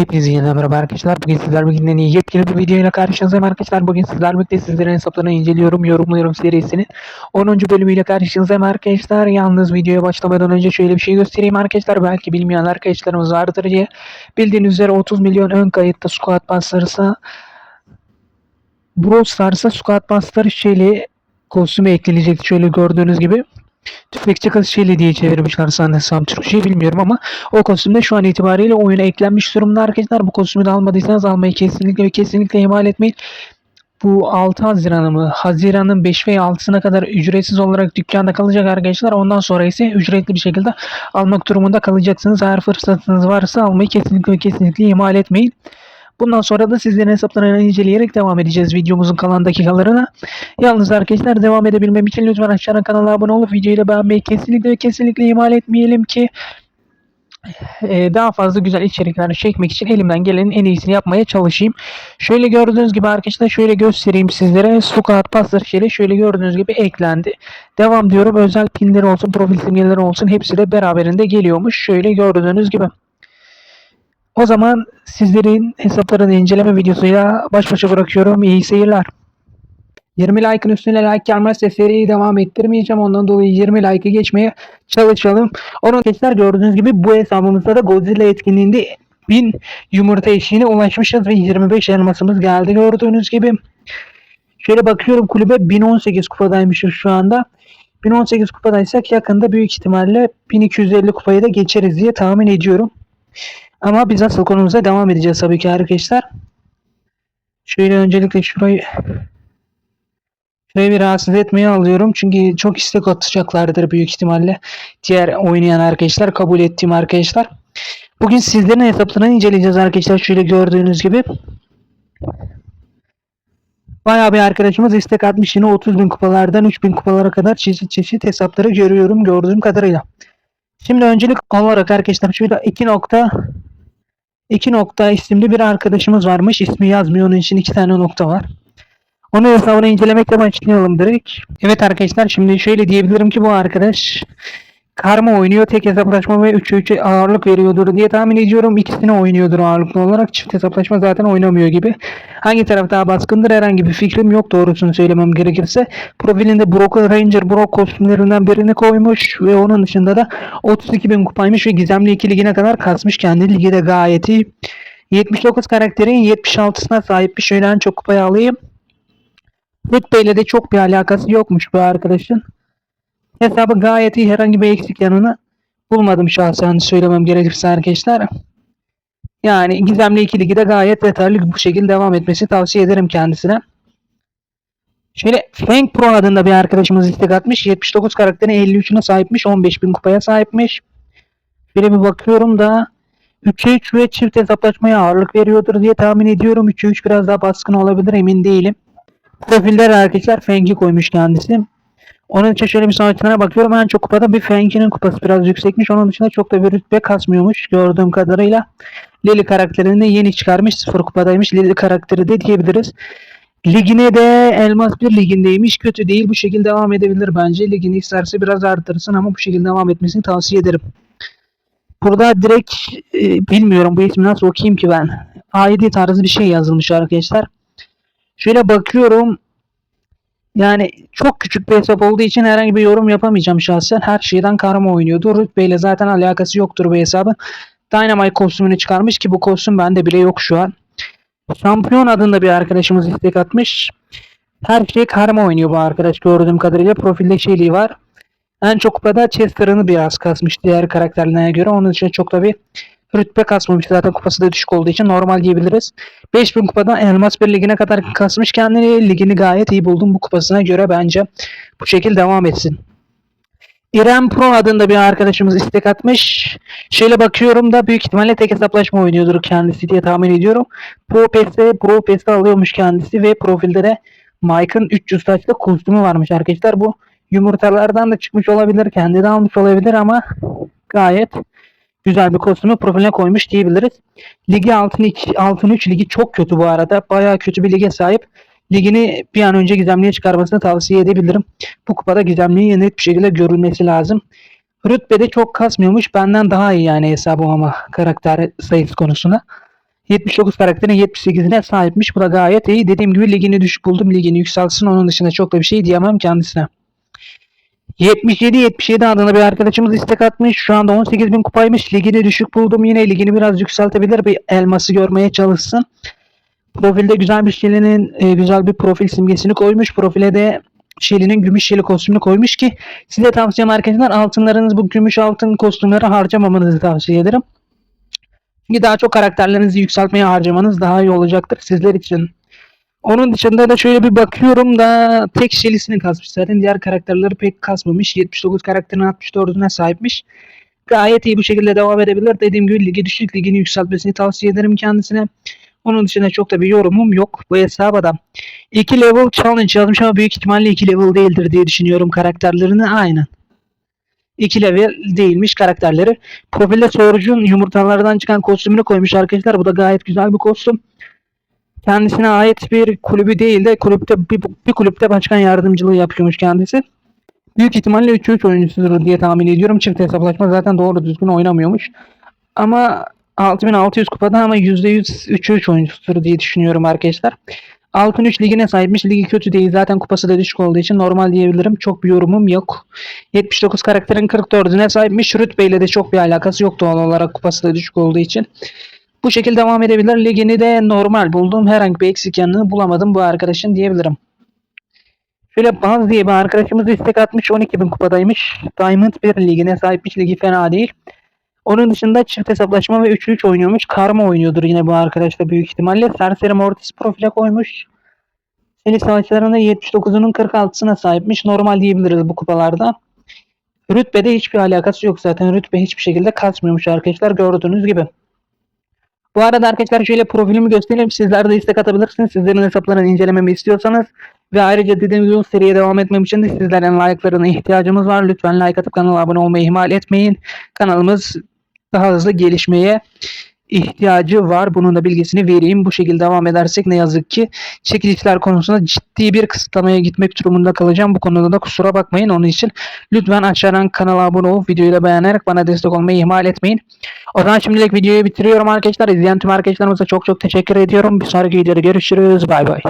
Hepinize yeniden merhaba arkadaşlar. Bugün sizler bugün yeni yepyeni bir videoyla karşınızdayım arkadaşlar. Bugün sizler birlikte sizlerin hesaplarını inceliyorum, yorumluyorum serisinin 10. bölümüyle karşınızdayım arkadaşlar. Yalnız videoya başlamadan önce şöyle bir şey göstereyim arkadaşlar. Belki bilmeyen arkadaşlarımız vardır diye. Bildiğiniz üzere 30 milyon ön kayıtta squad passlarsa Brawl Stars'a squad passları şeyli kostümü eklenecek. Şöyle gördüğünüz gibi. Tüfekçi kız Shelly diye çevirmişler sanırsam Türkçe'yi bilmiyorum ama o kostümde şu an itibariyle oyuna eklenmiş durumda arkadaşlar. Bu kostümü de almadıysanız almayı kesinlikle ve kesinlikle ihmal etmeyin. Bu 6 Haziran'ı mı? Haziran'ın 5 ve 6'sına kadar ücretsiz olarak dükkanda kalacak arkadaşlar. Ondan sonra ise ücretli bir şekilde almak durumunda kalacaksınız. Eğer fırsatınız varsa almayı kesinlikle ve kesinlikle ihmal etmeyin. Bundan sonra da sizlerin hesaplarını inceleyerek devam edeceğiz videomuzun kalan dakikalarına. Yalnız arkadaşlar devam edebilmem için lütfen aşağıdan kanala abone olup videoyu da beğenmeyi kesinlikle kesinlikle ihmal etmeyelim ki e, daha fazla güzel içerikler çekmek için elimden gelenin en iyisini yapmaya çalışayım. Şöyle gördüğünüz gibi arkadaşlar şöyle göstereyim sizlere. Squat Passer şeri şöyle gördüğünüz gibi eklendi. Devam diyorum. Özel pinleri olsun, profil simgeleri olsun hepsi de beraberinde geliyormuş. Şöyle gördüğünüz gibi. O zaman sizlerin hesaplarını inceleme videosuyla baş başa bırakıyorum. İyi seyirler. 20 like'ın üstüne like gelmezse seriyi devam ettirmeyeceğim. Ondan dolayı 20 like'ı geçmeye çalışalım. Onun arkadaşlar gördüğünüz gibi bu hesabımızda da Godzilla etkinliğinde 1000 yumurta eşiğine ulaşmışız ve 25 elmasımız geldi gördüğünüz gibi. Şöyle bakıyorum kulübe 1018 kupadaymışız şu anda. 1018 kupadaysak yakında büyük ihtimalle 1250 kupayı da geçeriz diye tahmin ediyorum. Ama biz asıl konumuza devam edeceğiz tabii ki arkadaşlar. Şöyle öncelikle şurayı şurayı bir rahatsız etmeye alıyorum. Çünkü çok istek atacaklardır büyük ihtimalle. Diğer oynayan arkadaşlar, kabul ettiğim arkadaşlar. Bugün sizlerin hesaplarını inceleyeceğiz arkadaşlar. Şöyle gördüğünüz gibi. Bayağı bir arkadaşımız istek atmış yine 30 bin kupalardan 3 bin kupalara kadar çeşit çeşit hesapları görüyorum gördüğüm kadarıyla. Şimdi öncelik olarak arkadaşlar şurada 2 nokta 2 nokta isimli bir arkadaşımız varmış. İsmi yazmıyor onun için 2 tane nokta var. Onun hesabını incelemekle başlayalım direkt. Evet arkadaşlar şimdi şöyle diyebilirim ki bu arkadaş karma oynuyor. Tek hesaplaşma ve 3'e 3'e ağırlık veriyordur diye tahmin ediyorum. İkisini oynuyordur ağırlıklı olarak. Çift hesaplaşma zaten oynamıyor gibi. Hangi taraf daha baskındır herhangi bir fikrim yok doğrusunu söylemem gerekirse. Profilinde Brock Ranger Brock kostümlerinden birini koymuş ve onun dışında da 32 bin kupaymış ve gizemli 2 ligine kadar kasmış kendi ligi de gayet iyi. 79 karakterin 76'sına sahipmiş. Şöyle en çok kupayı alayım. Rütbeyle de çok bir alakası yokmuş bu arkadaşın. Hesabı gayet iyi herhangi bir eksik yanını bulmadım şahsen söylemem gerekirse arkadaşlar. Yani gizemli ikili de gayet yeterli bu şekilde devam etmesi tavsiye ederim kendisine. Şöyle Frank Pro adında bir arkadaşımız istek atmış. 79 karakterin 53'üne sahipmiş. 15.000 kupaya sahipmiş. Şöyle bir bakıyorum da 3'e 3 ve çift hesaplaşmaya ağırlık veriyordur diye tahmin ediyorum. 3'e 3 biraz daha baskın olabilir emin değilim. Profiller arkadaşlar Frank'i koymuş kendisi. Onun için şöyle bir sonuçlarına bakıyorum. En çok kupada bir Frankie'nin kupası biraz yüksekmiş. Onun dışında çok da bir rütbe kasmıyormuş gördüğüm kadarıyla. Lily karakterini de yeni çıkarmış. Sıfır kupadaymış. Lily karakteri de diyebiliriz. Ligine de Elmas 1 ligindeymiş. Kötü değil. Bu şekilde devam edebilir bence. Ligini isterse biraz artırsın ama bu şekilde devam etmesini tavsiye ederim. Burada direkt e, bilmiyorum bu ismi nasıl okuyayım ki ben. ID tarzı bir şey yazılmış arkadaşlar. Şöyle bakıyorum. Yani çok küçük bir hesap olduğu için herhangi bir yorum yapamayacağım şahsen. Her şeyden karma oynuyordu. Rütbe ile zaten alakası yoktur bu hesabın. Dynamite kostümünü çıkarmış ki bu kostüm bende bile yok şu an. Şampiyon adında bir arkadaşımız istek atmış. Her şey karma oynuyor bu arkadaş gördüğüm kadarıyla. Profilde şeyliği var. En çok kupada Chester'ını biraz kasmış diğer karakterlerine göre. Onun için çok da bir rütbe kasmamış. Zaten kupası da düşük olduğu için normal diyebiliriz. 5000 kupadan Elmas 1 ligine kadar kasmış kendini. Ligini gayet iyi buldum bu kupasına göre bence. Bu şekilde devam etsin. İrem Pro adında bir arkadaşımız istek atmış. Şöyle bakıyorum da büyük ihtimalle tek hesaplaşma oynuyordur kendisi diye tahmin ediyorum. Pro PS'e Pro PS'e alıyormuş kendisi ve profilde de Mike'ın 300 taşlı kostümü varmış arkadaşlar. Bu yumurtalardan da çıkmış olabilir. Kendi de almış olabilir ama gayet güzel bir kostümü profiline koymuş diyebiliriz. Ligi altın, iki- altın 3 ligi çok kötü bu arada. Bayağı kötü bir lige sahip. Ligini bir an önce gizemliye çıkarmasını tavsiye edebilirim. Bu kupada gizemliği net bir şekilde görülmesi lazım. Rütbede çok kasmıyormuş. Benden daha iyi yani hesabı ama karakter sayısı konusunda. 79 karakterin 78'ine sahipmiş. Bu da gayet iyi. Dediğim gibi ligini düşük buldum. Ligini yükselsin. Onun dışında çok da bir şey diyemem kendisine. 77-77 adına bir arkadaşımız istek atmış. Şu anda 18 bin kupaymış. Ligini düşük buldum. Yine ligini biraz yükseltebilir. Bir elması görmeye çalışsın. Profilde güzel bir Şeli'nin e, güzel bir profil simgesini koymuş. Profile de Şeli'nin gümüş Şeli kostümünü koymuş ki size tavsiyem arkadaşlar altınlarınız bu gümüş altın kostümleri harcamamanızı tavsiye ederim. Çünkü daha çok karakterlerinizi yükseltmeye harcamanız daha iyi olacaktır sizler için. Onun dışında da şöyle bir bakıyorum da tek Şeli'sini kasmış. Zaten diğer karakterleri pek kasmamış. 79 karakterin 64'üne sahipmiş. Gayet iyi bu şekilde devam edebilir. Dediğim gibi ligi düşük ligini yükseltmesini tavsiye ederim kendisine. Onun dışında çok da bir yorumum yok bu hesaba da. 2 level challenge yazmış ama büyük ihtimalle 2 level değildir diye düşünüyorum karakterlerini. Aynen. 2 level değilmiş karakterleri. Profilde sorucun yumurtalardan çıkan kostümünü koymuş arkadaşlar. Bu da gayet güzel bir kostüm. Kendisine ait bir kulübü değil de kulüpte bir, bir kulüpte başkan yardımcılığı yapıyormuş kendisi. Büyük ihtimalle 3-3 oyuncusudur diye tahmin ediyorum. Çift hesaplaşma zaten doğru düzgün oynamıyormuş. Ama 6600 kupada ama %100 3-3 oyuncusudur diye düşünüyorum arkadaşlar. Altın 3 ligine sahipmiş. Ligi kötü değil. Zaten kupası da düşük olduğu için normal diyebilirim. Çok bir yorumum yok. 79 karakterin 44'üne sahipmiş. Rütbeyle de çok bir alakası yok doğal olarak kupası da düşük olduğu için. Bu şekilde devam edebilir. Ligini de normal buldum. Herhangi bir eksik yanını bulamadım bu arkadaşın diyebilirim. Şöyle Baz diye bir arkadaşımız istek atmış. 12 bin kupadaymış. Diamond 1 ligine sahipmiş. Ligi fena değil. Onun dışında çift hesaplaşma ve 3-3 oynuyormuş. Karma oynuyordur yine bu arkadaş da büyük ihtimalle. Serseri Mortis profile koymuş. Seni savaşlarında 79'unun 46'sına sahipmiş. Normal diyebiliriz bu kupalarda. Rütbede hiçbir alakası yok zaten. Rütbe hiçbir şekilde kasmıyormuş arkadaşlar gördüğünüz gibi. Bu arada arkadaşlar şöyle profilimi göstereyim. Sizler de istek atabilirsiniz. Sizlerin hesaplarını incelememi istiyorsanız. Ve ayrıca dediğim gibi seriye devam etmem için de sizlerin like'larına ihtiyacımız var. Lütfen like atıp kanala abone olmayı ihmal etmeyin. Kanalımız daha hızlı gelişmeye ihtiyacı var. Bunun da bilgisini vereyim. Bu şekilde devam edersek ne yazık ki çekilişler konusunda ciddi bir kısıtlamaya gitmek durumunda kalacağım. Bu konuda da kusura bakmayın. Onun için lütfen aşağıdan kanala abone olup videoyu da beğenerek bana destek olmayı ihmal etmeyin. O zaman şimdilik videoyu bitiriyorum arkadaşlar. İzleyen tüm arkadaşlarımıza çok çok teşekkür ediyorum. Bir sonraki videoda görüşürüz. Bay bay.